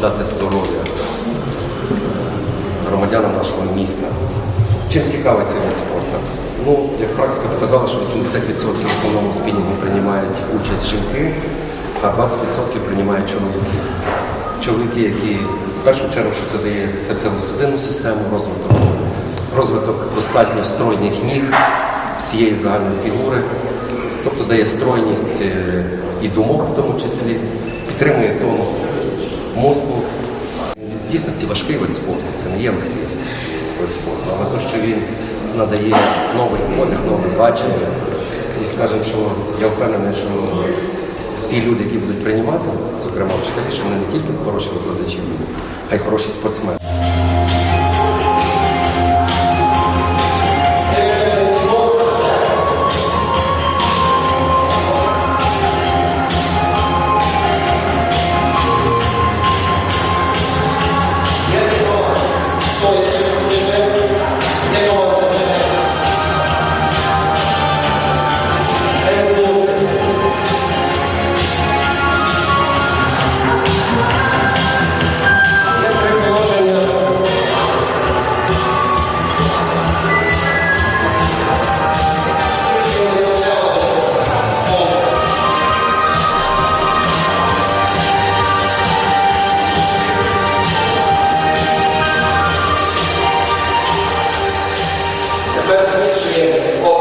дати здоров'я громадянам нашого міста. Чим цікавий цей вид спорту? Ну, як практика показала, що 80% в основному спінінгу приймають участь жінки, а 20% приймають чоловіки. Чоловіки, які в першу чергу, що це дає серцево-судинну систему, розвиток, розвиток достатньо стройних ніг, всієї загальної фігури, тобто дає стройність е, і думок в тому числі, підтримує тонус мозку. В дійсності важкий вид спорту, це не є легкий вид спорту, але те, що він надає новий подих, нове бачення. І скажемо, що я впевнений, що ті люди, які будуть приймати, зокрема вчителі, що вони не тільки хороші викладачі а й хороші спортсмени. Yeah.